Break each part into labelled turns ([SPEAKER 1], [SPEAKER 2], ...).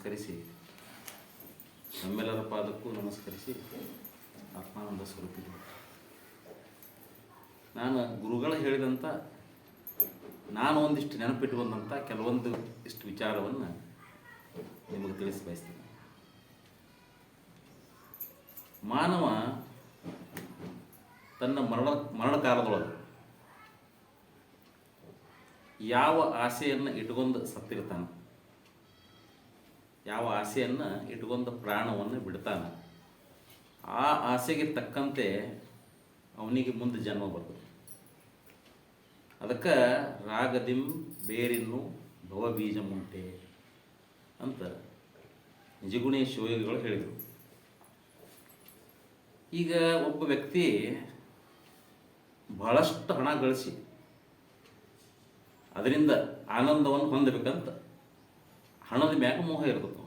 [SPEAKER 1] ನಮಸ್ಕರಿಸಿ. ನಮ್ಮೆಲ್ಲರ ಪಾದಕ್ಕೂ ನಮಸ್ಕರಿಸಿ ಆತ್ಮಾನಂದ ಸ್ವರೂಪ ನಾನು ಗುರುಗಳು ಹೇಳಿದಂಥ ನಾನು ಒಂದಿಷ್ಟು ನೆನಪಿಟ್ಟುಕೊಂಡಂಥ ಕೆಲವೊಂದು ಇಷ್ಟು ವಿಚಾರವನ್ನು ನಿಮಗೆ ತಿಳಿಸಿ ಬಯಸ್ತೀನಿ. ಮಾನವ ತನ್ನ ಮರಣ, ಮರಣಕಾಲದೊಳಗೆ ಯಾವ ಆಸೆಯನ್ನು ಇಟ್ಕೊಂಡು ಸತ್ತಿರ್ತಾನೆ ಯಾವ ಆಸೆಯನ್ನು ಇಟ್ಕೊಂಡು ಪ್ರಾಣವನ್ನು ಬಿಡ್ತಾನೆ. ಆ ಆಸೆಗೆ ತಕ್ಕಂತೆ ಅವನಿಗೆ ಮುಂದೆ ಜನ್ಮ ಬರ್ತದೆ. ಅದಕ್ಕೆ ರಾಗದಿಂ ಬೇರಿನ್ನು ಭವಬೀಜ ಮುಂಟೆ ಅಂತ ನಿಜಗುಣಿ ಶಿವಯೋಗಿಗಳು ಹೇಳಿದರು. ಈಗ ಒಬ್ಬ ವ್ಯಕ್ತಿ ಬಹಳಷ್ಟು ಹಣ ಗಳಿಸಿ ಅದರಿಂದ ಆನಂದವನ್ನು ಹೊಂದಬೇಕಂತ ಹಣದ ಮ್ಯಾಗ ಮೋಹ ಇರ್ತದೆ.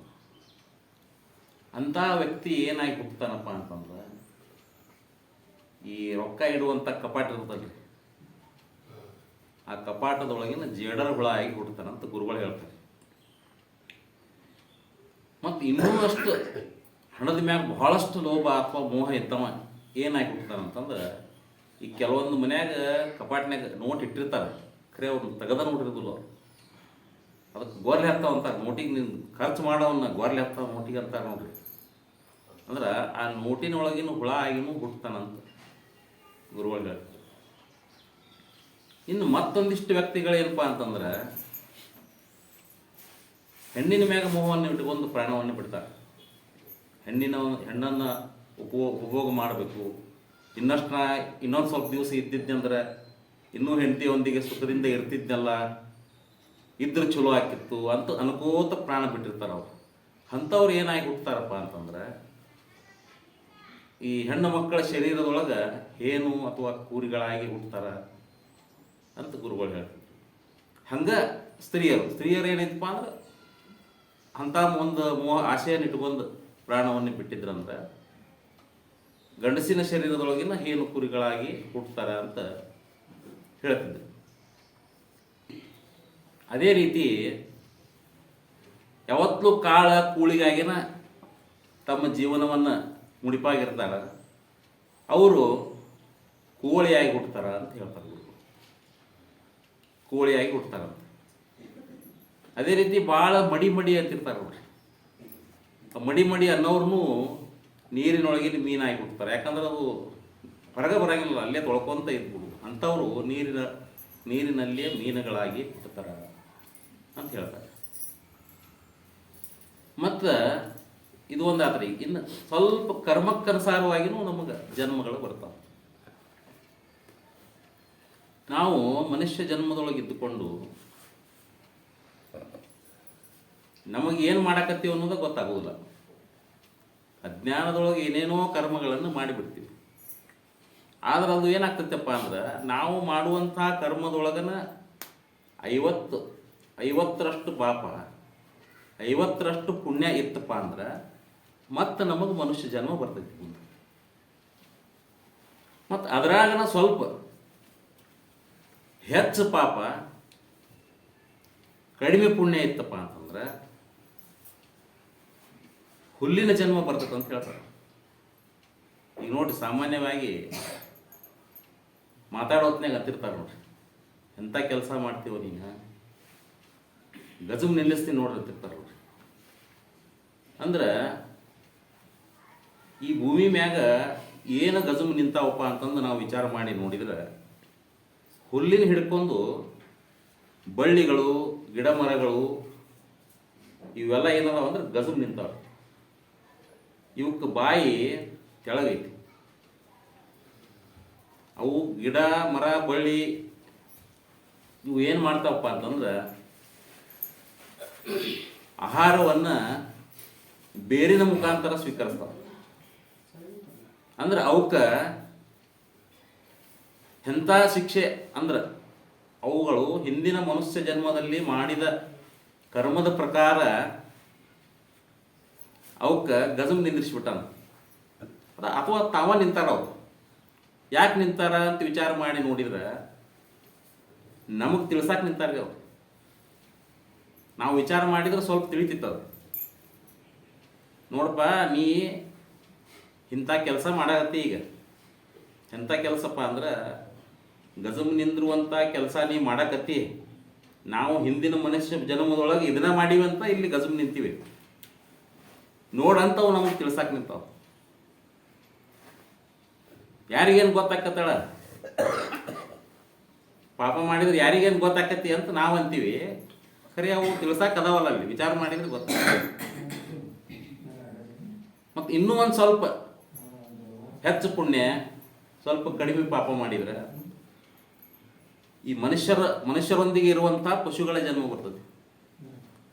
[SPEAKER 1] ಅಂಥ ವ್ಯಕ್ತಿ ಏನಾಗಿ ಹುಟ್ಟತಾನಪ್ಪ ಅಂತಂದ್ರೆ, ಈ ರೊಕ್ಕ ಇಡುವಂಥ ಕಪಾಟ ಇರ್ತಲ್ರಿ ಆ ಕಪಾಟದೊಳಗಿನ ಜೇಡರ ಹುಳ ಆಗಿ ಹುಡ್ತಾನಂತ ಗುರುಗಳು ಹೇಳ್ತಾರೆ. ಮತ್ತು ಇನ್ನೂ ಅಷ್ಟು ಹಣದ ಮ್ಯಾಗ ಬಹಳಷ್ಟು ಲೋಭ ಅಥವಾ ಮೋಹ ಇದ್ದವ ಏನಾಗಿ ಹುಡ್ತಾನಂತಂದ್ರೆ ಈ ಕೆಲವೊಂದು ಮನ್ಯಾಗ ಕಪಾಟ್ನ್ಯಾಗ ನೋಟ್ ಇಟ್ಟಿರ್ತಾರೆ. ಖರೆ ಅವ್ರನ್ನ ತೆಗೆದ ನೋಟ್ ಇರೋದಿಲ್ಲ ಅವ್ರು. ಅದಕ್ಕೆ ಗೋರ್ಲೆ ಹತ್ತಾವ ಅಂತಾರೆ. ಮೂಟಿಗೆ ನಿನ್ನ ಖರ್ಚು ಮಾಡೋವನ್ನ ಗೋರ್ಲೆ ಹತ್ತಾವ ಮೂಟಿಗೆ ಅಂತಾರೆ ನೋಡ್ರಿ. ಅಂದ್ರೆ ಆ ನೋಟಿನ ಒಳಗಿನ ಹುಳ ಆಗಿನೂ ಹುಟ್ಟತಾನಂತ ಗುರುಗಳು ಇನ್ನು ಮತ್ತೊಂದಿಷ್ಟು ವ್ಯಕ್ತಿಗಳೇನಪ್ಪ ಅಂತಂದ್ರೆ ಹೆಣ್ಣಿನ ಮ್ಯಾಗ ಮೋಹವನ್ನು ಇಟ್ಕೊಂಡು ಪ್ರಾಣವನ್ನು ಬಿಡ್ತಾರೆ. ಹೆಣ್ಣಿನ ಹೆಣ್ಣನ್ನು ಉಪೋ ಉಪಭೋಗ ಮಾಡಬೇಕು. ಇನ್ನಷ್ಟು ಇನ್ನೊಂದು ಸ್ವಲ್ಪ ದಿವಸ ಇದ್ದಿದ್ದೆ ಅಂದ್ರೆ ಇನ್ನೂ ಹೆಂಡತಿಯೊಂದಿಗೆ ಸುಖದಿಂದ ಇರ್ತಿದ್ನಲ್ಲ ಇದ್ರೆ ಚಲೋ ಆಕಿತ್ತು ಅಂತ ಅನ್ಕೋತ ಪ್ರಾಣ ಬಿಟ್ಟಿರ್ತಾರೆ ಅವ್ರು. ಅಂಥವ್ರು ಏನಾಗಿ ಹುಡ್ತಾರಪ್ಪ ಅಂತಂದ್ರೆ, ಈ ಹೆಣ್ಣು ಮಕ್ಕಳ ಶರೀರದೊಳಗೆ ಹೇನು ಅಥವಾ ಕೂರಿಗಳಾಗಿ ಹುಡ್ತಾರ ಅಂತ ಗುರುಗಳು ಹೇಳ್ತಾರೆ ಹಂಗೆ ಸ್ತ್ರೀಯರು ಸ್ತ್ರೀಯರು ಏನೈತಪ್ಪ ಅಂದ್ರೆ ಅಂಥ ಒಂದು ಮೋಹ ಆಶೆಯನ್ನು ಇಟ್ಕೊಂಡು ಪ್ರಾಣವನ್ನು ಬಿಟ್ಟಿದ್ರಂದ್ರೆ ಗಂಡಸಿನ ಶರೀರದೊಳಗಿನ ಹೇನು, ಕುರಿಗಳಾಗಿ ಹುಟ್ಟುತ್ತಾರೆ ಅಂತ ಹೇಳ್ತಿದ್ರು. ಅದೇ ರೀತಿ ಯಾವತ್ತೂ ಕಾಳ ಕೂಳಿಗಾಗಿನ ತಮ್ಮ ಜೀವನವನ್ನು ಮುಡಿಪಾಗಿರ್ತಾರೆ. ಅವರು ಕೋಳಿಯಾಗಿ ಹುಟ್ಟುತ್ತಾರ ಅಂತ ಹೇಳ್ತಾರೆ ಗುರುಗಳು. ಕೋಳಿಯಾಗಿ ಹುಟ್ಟುತ್ತಾರಂತ ಅದೇ ರೀತಿ ಭಾಳ ಮಡಿ ಮಡಿ ಅಂತಿರ್ತಾರೆ ನೋಡ್ರಿ ಆ ಮಡಿ ಮಡಿ ಅನ್ನೋರ್ನು ನೀರಿನೊಳಗಿನ ಮೀನಾಗಿ ಹುಡ್ತಾರೆ ಯಾಕಂದ್ರೆ ಅದು ಹೊರಗೆ ಬರಂಗಿಲ್ಲ, ಅಲ್ಲೇ ತೊಳ್ಕೊಂತ ಇದ್ಬಿಡು ಅಂಥವ್ರು ನೀರಿನ, ನೀರಿನಲ್ಲಿಯೇ ಮೀನುಗಳಾಗಿ ಅಂತ ಹೇಳ್ತಾರೆ. ಮತ್ತು ಇದು ಒಂದು ಆತ್ರಿ ಇನ್ನು ಸ್ವಲ್ಪ ಕರ್ಮಕ್ಕನುಸಾರವಾಗಿನೂ ನಮಗೆ ಜನ್ಮಗಳು ಬರ್ತಾವೆ. ನಾವು ಮನುಷ್ಯ ಜನ್ಮದೊಳಗೆ ಇದ್ದುಕೊಂಡು ನಮಗೆ ಏನು ಮಾಡಾಕತ್ತೀವಿ ಅನ್ನೋದು ಗೊತ್ತಾಗೋದಿಲ್ಲ ಅಜ್ಞಾನದೊಳಗೆ ಏನೇನೋ ಕರ್ಮಗಳನ್ನು ಮಾಡಿಬಿಡ್ತೀವಿ. ಆದ್ರೆ ಅದು ಏನಾಗ್ತೈತಪ್ಪ ಅಂದ್ರೆ ನಾವು ಮಾಡುವಂಥ ಕರ್ಮದೊಳಗನ ಐವತ್ತು ಐವತ್ತರಷ್ಟು ಪಾಪ, ಐವತ್ತರಷ್ಟು ಪುಣ್ಯ ಇತ್ತಪ್ಪ ಅಂದ್ರೆ ಮತ್ತೆ ನಮಗೆ ಮನುಷ್ಯ ಜನ್ಮ ಬರ್ತೈತಿ ಮುಂದೆ. ಮತ್ತು ಅದರಾಗನ ಸ್ವಲ್ಪ ಹೆಚ್ಚು ಪಾಪ, ಕಡಿಮೆ ಪುಣ್ಯ ಇತ್ತಪ್ಪ ಅಂತಂದ್ರೆ ಹುಲ್ಲಿನ ಜನ್ಮ ಬರ್ತದೆ ಅಂತ ಹೇಳ್ತಾರೆ. ಈಗ ನೋಡಿ ಸಾಮಾನ್ಯವಾಗಿ ಮಾತಾಡೋ ಹೊತ್ನ್ಯಾಗ ಹತ್ತಿರ್ತಾರೆ ನೋಡ್ರಿ. ಎಂಥ ಕೆಲಸ ಮಾಡ್ತೀವ ನೀನು? ಗಜಮ್ ನಿಲ್ಲಿಸ್ತೀನಿ ನೋಡ್ರಿ ಅಂದ್ರೆ ಈ ಭೂಮಿ ಮ್ಯಾಗ ಏನು ಗಜಮ್ ನಿಂತಾವಪ್ಪ ಅಂತಂದು ನಾವು ವಿಚಾರ ಮಾಡಿ ನೋಡಿದ್ರೆ, ಹುಲ್ಲಿನ ಹಿಡ್ಕೊಂಡು ಬಳ್ಳಿಗಳು ಗಿಡ ಮರಗಳು ಇವೆಲ್ಲ ಏನದಾವ ಅಂದ್ರೆ ಗಜಮ್ ನಿಂತಾವ. ಇವಕ್ಕೆ ಬಾಯಿ ಕೆಳಗೈತಿ ಅವು ಗಿಡ, ಮರ, ಬಳ್ಳಿ ಇವು ಏನು ಮಾಡ್ತಾವಪ್ಪ ಅಂತಂದ್ರೆ ಆಹಾರವನ್ನು ಬೇರಿನ ಮುಖಾಂತರ ಸ್ವೀಕರಿಸ್ತಾವ ಅಂದ್ರೆ ಅವಕ್ಕೆ ಎಂಥ ಶಿಕ್ಷೆ ಅಂದ್ರೆ ಅವುಗಳು ಹಿಂದಿನ ಮನುಷ್ಯ ಜನ್ಮದಲ್ಲಿ ಮಾಡಿದ ಕರ್ಮದ ಪ್ರಕಾರ ಅವಕ್ಕೆ ಗಜಮ್ ನಿಂದ್ರಿಸ್ಬಿಟ್ಟಾನ. ಅದ ಅಥವಾ ತಾವ ನಿಂತಾರ ಅವ್ರು ಯಾಕೆ ನಿಂತಾರ ಅಂತ ವಿಚಾರ ಮಾಡಿ ನೋಡಿದ್ರೆ ನಮಗೆ ತಿಳ್ಸಾಕ್ ನಿಂತಾರ್ರಿ ಅವ್ರು ನಾವು ವಿಚಾರ ಮಾಡಿದ್ರೆ ಸ್ವಲ್ಪ ತಿಳಿತಿತ್ತು ನೋಡಪ್ಪ, ನೀ ಇಂಥ ಕೆಲಸ ಮಾಡತ್ತಿ ಈಗ. ಎಂಥ ಕೆಲಸಪ್ಪ ಅಂದ್ರೆ ಗಜಮ್ ನಿಂದಿರುವಂಥ ಕೆಲಸ ನೀ ಮಾಡಕತ್ತಿ. ನಾವು ಹಿಂದಿನ ಮನುಷ್ಯ ಜನ್ಮದೊಳಗೆ ಇದನ್ನ ಮಾಡೀವಿ ಅಂತ ಇಲ್ಲಿ ಗಜಮ್ ನಿಂತೀವಿ. ನೋಡಂತವು ನಮಗೆ ತಿಳಿಸಕ್ ನಿಂತಾವ. ಯಾರಿಗೇನು ಗೊತ್ತಾಕತ್ತಳ? ಪಾಪ ಮಾಡಿದ್ರೆ ಯಾರಿಗೇನು ಗೊತ್ತಾಕತ್ತಿ ಅಂತ ನಾವು ಅಂತೀವಿ. ಖರೆ ಅವು ತಿಳ್ಸಾಕ್ ಅದಾವಲ್ಲ ಅಲ್ಲಿ, ವಿಚಾರ ಮಾಡಿದ್ರೆ ಗೊತ್ತ? ಮತ್ತು ಇನ್ನೂ ಒಂದು ಸ್ವಲ್ಪ ಹೆಚ್ಚು ಪುಣ್ಯ ಸ್ವಲ್ಪ ಕಡಿಮೆ ಪಾಪ ಮಾಡಿದ್ರೆ ಈ ಮನುಷ್ಯರ, ಮನುಷ್ಯರೊಂದಿಗೆ ಇರುವಂಥ ಪಶುಗಳ ಜನ್ಮ ಬರ್ತದೆ.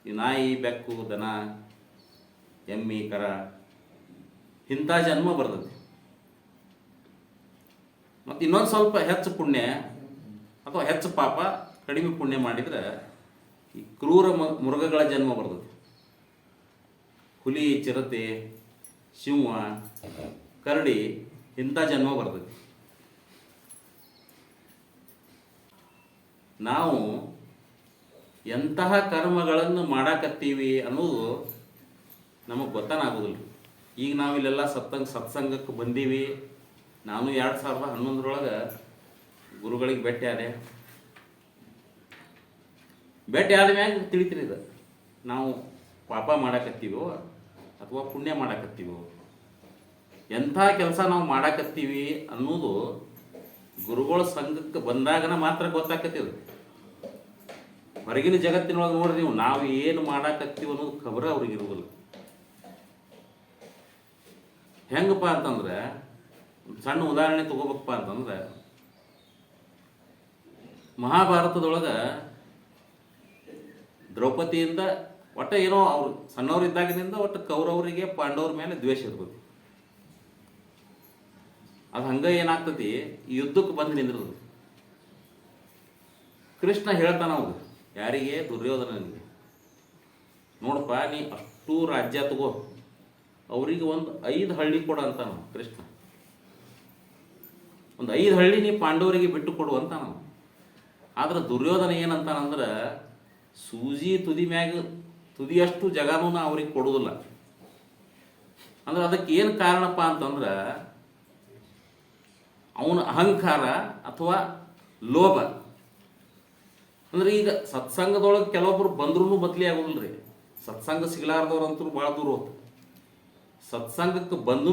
[SPEAKER 1] ಈ ನಾಯಿ, ಬೆಕ್ಕು, ದನ, ಎಮ್ಮಿ, ಕರ, ಇಂಥ ಜನ್ಮ ಬರ್ತದೆ. ಮತ್ತು ಇನ್ನೊಂದು ಸ್ವಲ್ಪ ಹೆಚ್ಚು ಪುಣ್ಯ ಅಥವಾ ಹೆಚ್ಚು ಪಾಪ ಕಡಿಮೆ ಪುಣ್ಯ ಮಾಡಿದ್ರೆ ಈ ಕ್ರೂರ ಮೃಗಗಳ ಜನ್ಮ ಬರ್ತದೆ. ಹುಲಿ, ಚಿರತೆ, ಸಿಂಹ, ಕರಡಿ, ಇಂಥ ಜನ್ಮ ಬರ್ತದೆ. ನಾವು ಎಂತಹ ಕರ್ಮಗಳನ್ನು ಮಾಡಾಕತ್ತೀವಿ ಅನ್ನೋದು ನಮಗೆ ಗೊತ್ತಾನಾಗೋದಿಲ್ಲ. ಈಗ ನಾವಿಲ್ಲೆಲ್ಲ ಸತ್ಸಂಗ ಸತ್ಸಂಗಕ್ಕೆ ಬಂದೀವಿ. ನಾನು ಎರಡು ಸಾವಿರದ ಹನ್ನೊಂದರೊಳಗೆ ಗುರುಗಳಿಗೆ ಭೇಟಿ ಭೇಟಿ ಆದ ಮ್ಯಾಗ ತಿಳಿತೀರಿ ಇದು? ನಾವು ಪಾಪ ಮಾಡಾಕತ್ತೀವೋ ಅಥವಾ ಪುಣ್ಯ ಮಾಡಾಕತ್ತೀವೋ? ಎಂಥ ಕೆಲಸ ನಾವು ಮಾಡಾಕತ್ತೀವಿ ಅನ್ನೋದು ಗುರುಗಳ ಸಂಘಕ್ಕೆ ಬಂದಾಗನ ಮಾತ್ರ ಗೊತ್ತಾಕತ್ತಿದು ಹೊರಗಿನ ಜಗತ್ತಿನೊಳಗೆ ನೋಡ್ರಿ ನೀವು, ನಾವು ಏನು ಮಾಡಾಕತ್ತೀವಿ ಅನ್ನೋದು ಖಬರ ಅವ್ರಿಗೆ ಇರುವುದಿಲ್ಲ ಹೆಂಗಪ್ಪ ಅಂತಂದ್ರೆ, ಸಣ್ಣ ಉದಾಹರಣೆ ತಗೋಬೇಕಪ್ಪ ಅಂತಂದ್ರೆ, ಮಹಾಭಾರತದೊಳಗೆ ದ್ರೌಪದಿಯಿಂದ ಒಟ್ಟು ಏನೋ ಅವ್ರು ಸಣ್ಣವರಿದ್ದಾಗಿನಿಂದ ಒಟ್ಟು ಕೌರವರಿಗೆ ಪಾಂಡವ್ರ ಮೇಲೆ ದ್ವೇಷ ಇರ್ತದೆ ಅದು ಹಂಗ ಏನಾಗ್ತತಿ ಯುದ್ಧಕ್ಕೆ ಬಂದು ನಿಂದಿರೋದು. ಕೃಷ್ಣ ಹೇಳ್ತಾನ ಅವ್ರು ಯಾರಿಗೆ? ದುರ್ಯೋಧನನಿಗೆ ನೋಡಪ್ಪ, ನೀ ಅಷ್ಟು ರಾಜ್ಯ ತಗೋ. ಅವರಿಗೆ ಒಂದು ಐದು ಹಳ್ಳಿ ಕೊಡು ಅಂತಾನ ಕೃಷ್ಣ. ಒಂದು ಐದು ಹಳ್ಳಿ ನೀ ಪಾಂಡವರಿಗೆ ಬಿಟ್ಟು ಕೊಡು ಅಂತ ನಾವು ಆದ್ರೆ ದುರ್ಯೋಧನ ಏನಂತಾನಂದ್ರೆ ಸೂಜಿ ತುದಿ ಮ್ಯಾಗ ತುದಿಯಷ್ಟು ಜಗನೂ ಅವ್ರಿಗೆ ಕೊಡುವುದಿಲ್ಲ ಅಂದ್ರೆ ಅದಕ್ಕೆ ಏನು ಕಾರಣಪ್ಪ ಅಂತಂದ್ರೆ ಅವನ ಅಹಂಕಾರ ಅಥವಾ ಲೋಭ. ಅಂದ್ರೆ ಈಗ ಸತ್ಸಂಗದೊಳಗೆ ಕೆಲವೊಬ್ರು ಬಂದ್ರೂ ಬದಲಿ ಆಗೋದಿಲ್ಲ ರೀ ಸತ್ಸಂಗ ಸಿಗ್ಲಾರ್ದವ್ರಂತೂ ಭಾಳ ದೂರ ಹೋಗ್ತಾರೆ ಸತ್ಸಂಗಕ್ಕೆ ಬಂದೂ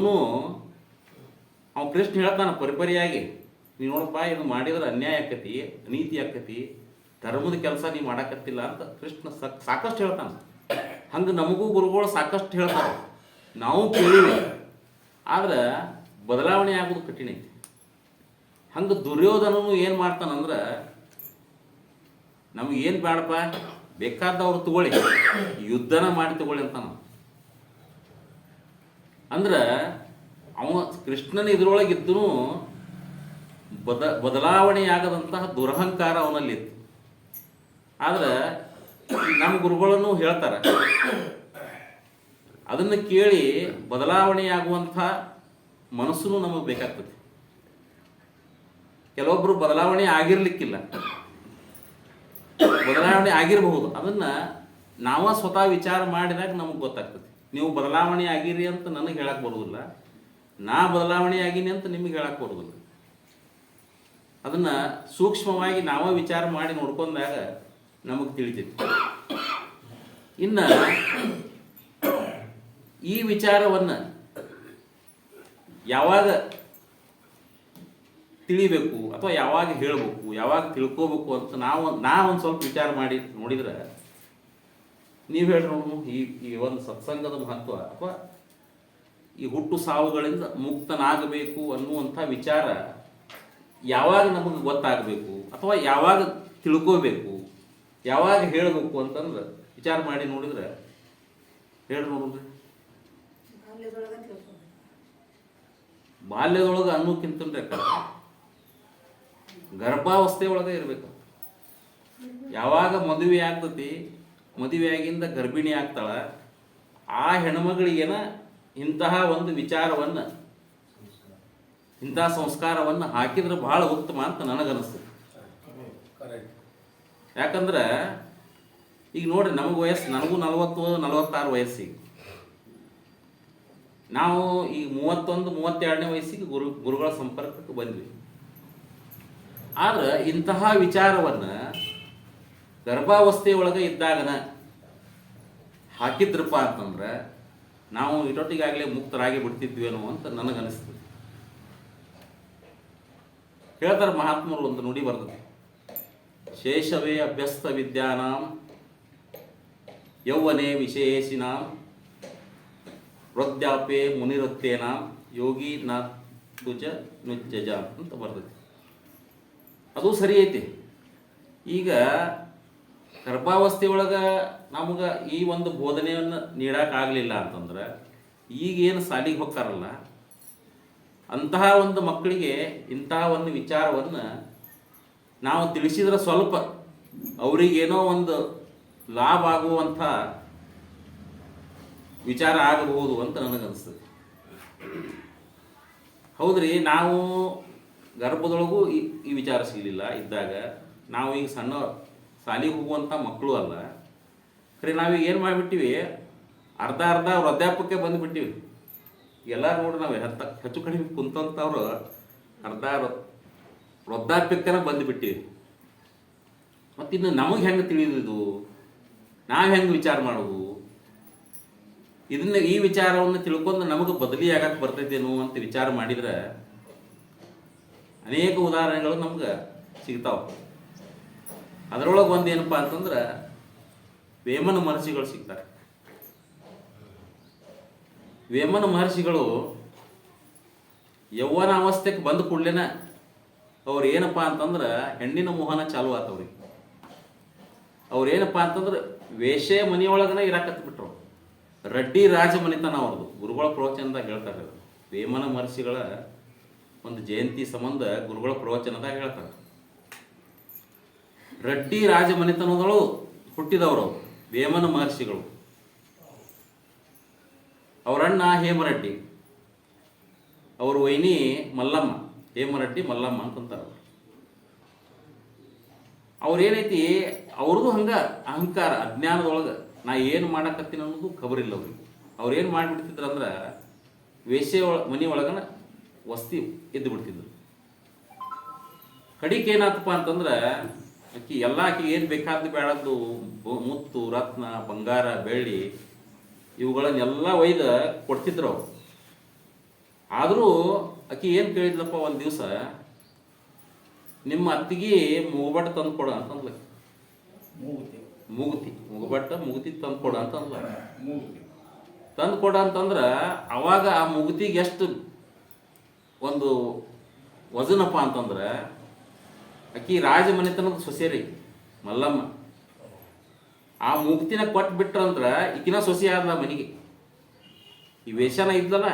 [SPEAKER 1] ಅವ್ನು ಕೃಷ್ಣ ಹೇಳ್ತಾನೆ ಪರಿಪರಿಯಾಗಿ ನೀವು ನೋಡಪ್ಪ ಇದು ಮಾಡಿದ್ರೆ ಅನ್ಯಾಯ ಆಕತಿ, ಅನೀತಿ ಆಕತಿ ಧರ್ಮದ ಕೆಲಸ ನೀ ಮಾಡಾಕತ್ತಿಲ್ಲ ಅಂತ ಕೃಷ್ಣ ಸಾಕ್- ಸಾಕಷ್ಟು ಹೇಳ್ತಾನೆ. ಹಂಗೆ ನಮಗೂ ಗುರುಗಳು ಸಾಕಷ್ಟು ಹೇಳ್ತಾರೆ. ನಾವು ಕೇಳಿವಿ. ಆದ್ರೆ ಬದಲಾವಣೆ ಆಗೋದು ಕಠಿಣ ಐತಿ. ಹಂಗೆ ದುರ್ಯೋಧನನು ಏನು ಮಾಡ್ತಾನಂದ್ರೆ ನಮ್ಗೆ ಏನು ಬೇಡಪ್ಪ ಬೇಕಾದವ್ರು ತಗೊಳ್ಳಿ. ಯುದ್ಧನ ಮಾಡಿ ತಗೊಳ್ಳಿ ಅಂತಾನ. ಅಂದ್ರೆ ಅವ ಕೃಷ್ಣನ ಇದ್ರೊಳಗೆ ಇದ್ದನು ಬದ ಬದಲಾವಣೆಯಾಗದಂತಹ ದುರಹಂಕಾರ ಅವನಲ್ಲಿತ್ತು. ಆದ್ರೆ ನಮ್ಮ ಗುರುಗಳನ್ನು ಹೇಳ್ತಾರೆ. ಅದನ್ನು ಕೇಳಿ ಬದಲಾವಣೆಯಾಗುವಂಥ ಮನಸ್ಸು ನಮಗೆ ಬೇಕಾಗ್ತದೆ. ಕೆಲವೊಬ್ರು ಬದಲಾವಣೆ ಆಗಿರ್ಲಿಕ್ಕಿಲ್ಲ. ಬದಲಾವಣೆ ಆಗಿರಬಹುದು. ಅದನ್ನ ನಾವ ಸ್ವತಃ ವಿಚಾರ ಮಾಡಿದಾಗ ನಮಗೆ ಗೊತ್ತಾಗ್ತದೆ. ನೀವು ಬದಲಾವಣೆ ಆಗಿರಿ ಅಂತ ನನಗೆ ಹೇಳಕ್ ಬರುವುದಿಲ್ಲ ನಾ ಬದಲಾವಣೆ ಆಗಿನಿ ಅಂತ ನಿಮಗೆ ಹೇಳಕ್ ಬರುವುದಿಲ್ಲ ಅದನ್ನ ಸೂಕ್ಷ್ಮವಾಗಿ ನಾವ ವಿಚಾರ ಮಾಡಿ ನೋಡ್ಕೊಂಡಾಗ ನಮಗೆ ತಿಳಿತೈತಿ. ಇನ್ನ ಈ ವಿಚಾರವನ್ನ ಯಾವಾಗ ತಿಳಿಬೇಕು ಅಥವಾ ಯಾವಾಗ ಹೇಳಬೇಕು, ಯಾವಾಗ ತಿಳ್ಕೋಬೇಕು ಅಂತ ನಾವು, ನಾ ಒಂದು ಸ್ವಲ್ಪ ವಿಚಾರ ಮಾಡಿ ನೋಡಿದ್ರೆ, ನೀವು ಹೇಳಿ ಈ ಈ ಒಂದು ಸತ್ಸಂಗದ ಮಹತ್ವ ಅಥವಾ ಈ ಹುಟ್ಟು ಸಾವುಗಳಿಂದ ಮುಕ್ತನಾಗಬೇಕು ಅನ್ನುವಂಥ ವಿಚಾರ ಯಾವಾಗ ನಮಗೆ ಗೊತ್ತಾಗಬೇಕು ಅಥವಾ ಯಾವಾಗ ತಿಳ್ಕೋಬೇಕು ಯಾವಾಗ ಹೇಳಬೇಕು ಅಂತಂದ್ರೆ ವಿಚಾರ ಮಾಡಿ ನೋಡಿದ್ರೆ ಹೇಳಿ ನೋಡಿದ್ರಿ.
[SPEAKER 2] ಬಾಲ್ಯದೊಳಗ
[SPEAKER 1] ಅನ್ನೋಕ್ಕಿಂತ ಗರ್ಭಾವಸ್ಥೆ ಒಳಗೆ ಇರಬೇಕು. ಯಾವಾಗ ಮದುವೆ ಆಗ್ತತಿ, ಮದುವೆಯಾಗಿಂದ ಗರ್ಭಿಣಿ ಆಗ್ತಾಳ, ಆ ಹೆಣ್ಮಗಳಿಗೇನ ಇಂತಹ ಒಂದು ವಿಚಾರವನ್ನು, ಇಂತಹ ಸಂಸ್ಕಾರವನ್ನು ಹಾಕಿದ್ರೆ ಬಹಳ ಉತ್ತಮ ಅಂತ ನನಗನ್ನಿಸ್ತದೆ. ಯಾಕಂದ್ರೆ ಈಗ ನೋಡ್ರಿ ನಮಗೆ ವಯಸ್ಸು, ನನಗೂ ನಲವತ್ತು, ನಲವತ್ತಾರು ವಯಸ್ಸಿಗೆ. ನಾವು ಈ ಮೂವತ್ತೊಂದು, ಮೂವತ್ತೆರಡನೇ ವಯಸ್ಸಿಗೆ ಗುರು, ಗುರುಗಳ ಸಂಪರ್ಕಕ್ಕೆ ಬಂದ್ವಿ. ಆದ್ರೆ ಇಂತಹ ವಿಚಾರವನ್ನು ಗರ್ಭಾವಸ್ಥೆಯೊಳಗೆ ಇದ್ದಾಗನ ಹಾಕಿದ್ರಪ್ಪ ಅಂತಂದ್ರೆ ನಾವು ಇಟೊಟ್ಟಿಗಾಗಲೇ ಮುಕ್ತರಾಗಿ ಬಿಡ್ತಿದ್ವೇನೋ ಅಂತ ನನಗನಿಸ್ತದೆ ಹೇಳ್ತಾರೆ ಮಹಾತ್ಮರು ಒಂದು ನುಡಿ ಬರ್ತದೆ ಶೇಷವೇ ಅಭ್ಯಸ್ತ ವಿದ್ಯಾನಾಂ ಯೌವನೆ ವಿಶೇಷಿನಾಂ ವೃದ್ಧಾಪೆ ಮುನಿರುತ್ತೇನ ಯೋಗಿ ನುಜ ನುಜ್ಜಜ ಅಂತ ಬರ್ತೈತಿ ಅದು ಸರಿ ಐತಿ. ಈಗ ಗರ್ಭಾವಸ್ಥೆಯೊಳಗೆ ನಮಗೆ ಈ ಒಂದು ಬೋಧನೆಯನ್ನು ನೀಡೋಕ್ಕಾಗಲಿಲ್ಲ ಅಂತಂದ್ರೆ ಈಗೇನು ಸಾಲಿಗೆ ಹೋಗ್ತಾರಲ್ಲ, ಅಂತಹ ಒಂದು ಮಕ್ಕಳಿಗೆ ಇಂತಹ ಒಂದು ವಿಚಾರವನ್ನು ನಾವು ತಿಳಿಸಿದ್ರೆ ಸ್ವಲ್ಪ ಅವರಿಗೇನೋ ಒಂದು ಲಾಭ ಆಗುವಂಥ ವಿಚಾರ ಆಗಬಹುದು ಅಂತ ನನಗನ್ನಿಸ್ತದೆ ಹೌದ್ರಿ, ನಾವು ಗರ್ಭದೊಳಗೂ ಈ ವಿಚಾರ ಸಿಗಲಿಲ್ಲ ಇದ್ದಾಗ, ನಾವು ಈಗ ಸಣ್ಣ ಶಾಲೆಗೆ ಹೋಗುವಂಥ ಮಕ್ಕಳು ಅಲ್ಲ. ಖರೆ ನಾವೀಗ ಏನು ಮಾಡಿಬಿಟ್ಟಿವಿ? ಅರ್ಧ ಅರ್ಧ ವೃದ್ಧಾಪಕ್ಕೆ ಬಂದುಬಿಟ್ಟಿವಿ. ಎಲ್ಲ ನೋಡಿ ನಾವು ಹೆಚ್ಚು ಕಡಿಮೆ ಕುಂತಂಥವ್ರು ಅರ್ಧ ವೃದ್ಧಾಪ್ಯಕ್ಕನ ಬಂದುಬಿಟ್ಟಿವಿ ಮತ್ತಿನ್ನು ನಮಗೆ ಹೆಂಗೆ ತಿಳಿದಿದ್ದು ನಾವು ಹೆಂಗೆ ವಿಚಾರ ಮಾಡೋದು? ಇದನ್ನ ಈ ವಿಚಾರವನ್ನು ತಿಳ್ಕೊಂಡು ನಮಗೆ ಬದಲಿ ಆಗಕ್ಕೆ ಬರ್ತೈತೇನು ಅಂತ ವಿಚಾರ ಮಾಡಿದ್ರೆ ಅನೇಕ ಉದಾಹರಣೆಗಳು ನಮ್ಗೆ ಸಿಗ್ತಾವೆ. ಅದರೊಳಗೆ ಒಂದು ಏನಪ್ಪ ಅಂತಂದ್ರೆ ವೇಮನ ಮಹರ್ಷಿಗಳು ಸಿಗ್ತಾರೆ. ವೇಮನ ಮಹರ್ಷಿಗಳು ಯೌವನ ಅವಸ್ಥೆಗೆ ಬಂದ ಕೂಡಲೇನ ಅವ್ರು ಏನಪ್ಪ ಅಂತಂದ್ರೆ ಹೆಣ್ಣಿನ ಮೋಹನ ಚಾಲು ಆತವ್ರಿಗೆ ಅವ್ರು ಏನಪ್ಪ ಅಂತಂದ್ರೆ ವೇಷೆ ಮನೆಯೊಳಗನ ಇರಾಕತ್ಬಿಟ್ರು ರಡ್ಡಿ ರಾಜ ಮನೆತನ ಅವ್ರದ್ದು ಗುರುಗಳ ಪ್ರವಚನದಾಗ ಹೇಳ್ತಾರೆ. ವೇಮನ ಮಹರ್ಷಿಗಳ ಒಂದು ಜಯಂತಿ ಸಂಬಂಧ ಗುರುಗಳ ಪ್ರವಚನದಾಗ ಹೇಳ್ತಾರೆ. ರಡ್ಡಿ ರಾಜ ಮನೆತನದಳು ಹುಟ್ಟಿದವರು ವೇಮನ ಮಹರ್ಷಿಗಳು. ಅವರಣ್ಣ ಹೇಮರೆಡ್ಡಿ. ಅವ್ರ ವೈನಿ ಮಲ್ಲಮ್ಮ. ಹೇಮರೆಡ್ಡಿ ಮಲ್ಲಮ್ಮ ಅಂತಂತಾರೆ ಅವ್ರು. ಅವ್ರೇನೈತಿ ಅವ್ರದ್ದು ಹಂಗ ಅಹಂಕಾರ, ಅಜ್ಞಾನದೊಳಗೆ ನಾ ಏನು ಮಾಡಕತ್ತೀನಿ ಅನ್ನೋದು ಖಬರಿಲ್ಲ ಅವ್ರಿಗೆ. ಅವ್ರು ಏನು ಮಾಡಿಬಿಡ್ತಿದ್ರು ಅಂದ್ರೆ ವೇಷೆ ಒಳ, ಮನೆ ಒಳಗನ ವಸ್ತಿ ಎದ್ದು ಬಿಡ್ತಿದ್ರು. ಕಡಿಕೆ ಏನಾತಪ್ಪ ಅಂತಂದ್ರೆ, ಆಕಿ ಎಲ್ಲ ಆಕಿ ಏನು ಬೇಕಾದ್ದು ಬೇಡದ್ದು ಮುತ್ತು, ರತ್ನ, ಬಂಗಾರ, ಬೆಳ್ಳಿ, ಇವುಗಳನ್ನೆಲ್ಲ ಒಯ್ದು ಕೊಡ್ತಿದ್ರು ಅವರು. ಆದರೂ ಆಕಿ ಏನು ಕೇಳಿದ್ಲಪ್ಪ ಒಂದು ದಿವಸ? ನಿಮ್ಮ ಅತ್ತಿಗೆ ಮೂಗುಬಟ್ಟ ತಂದು ಕೊಡ ಅಂತಂದ್ಲ
[SPEAKER 3] ಮೂಗುತಿ.
[SPEAKER 1] ಮೂಗುಬಟ್ಟ ಮುಗುತಿ ತಂದು ಕೊಡ ಅಂತಂದ್ಲ
[SPEAKER 3] ಮೂಗುತಿ.
[SPEAKER 1] ತಂದು ಕೊಡ ಅಂತಂದ್ರೆ ಅವಾಗ ಆ ಮುಗುತಿಗೆ ಎಷ್ಟು ಒಂದು ವಜನಪ್ಪ ಅಂತಂದ್ರೆ ಆಕಿ ರಾಜ ಮನೆತನದ ಸೊಸೆರಿ ಮಲ್ಲಮ್ಮ. ಆ ಮುಗ್ತಿನ ಕೊಟ್ಟು ಬಿಟ್ರಂದ್ರೆ ಈಕಿನ ಸೊಸೆ ಆದ ಮನೆಗೆ. ಈ ವೇಷನ ಇದ್ಲಲ್ಲ?